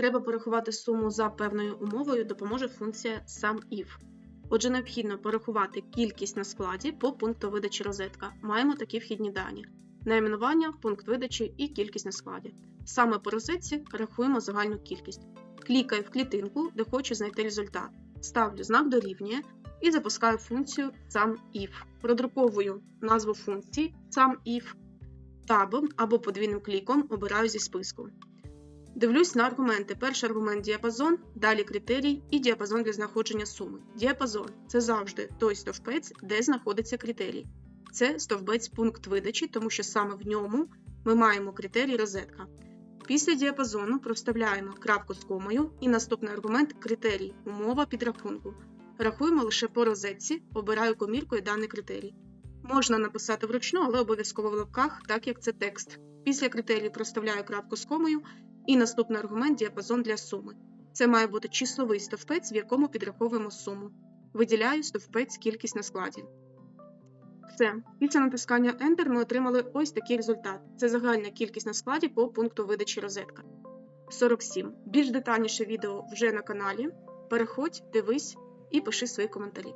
Треба порахувати суму за певною умовою, допоможе функція SumIf. Отже, необхідно порахувати кількість на складі по пункту видачі розетка. Маємо такі вхідні дані: найменування, пункт видачі і кількість на складі. Саме по розетці рахуємо загальну кількість. Клікаю в клітинку, де хочу знайти результат. Ставлю знак дорівнює і запускаю функцію SumIf. Продруковую назву функції SumIf табом або подвійним кліком обираю зі списку. Дивлюсь на аргументи. Перший аргумент діапазон, далі критерій і діапазон для знаходження суми. Діапазон це завжди той стовпець, де знаходиться критерій. Це стовбець пункт видачі, тому що саме в ньому ми маємо критерій розетка. Після діапазону проставляємо крапку з комою і наступний аргумент критерій, умова підрахунку. Рахуємо лише по розетці, обираю коміркою даний критерій. Можна написати вручну, але обов'язково в лапках, так як це текст. Після критерію проставляю крапку з комою і наступний аргумент діапазон для суми. Це має бути числовий стовпець, в якому підраховуємо суму. Виділяю стовпець кількість на складі. Все. Після натискання Enter ми отримали ось такий результат. Це загальна кількість на складі по пункту видачі розетка. 47. Більш детальніше відео вже на каналі. Переходь, дивись і пиши свої коментарі.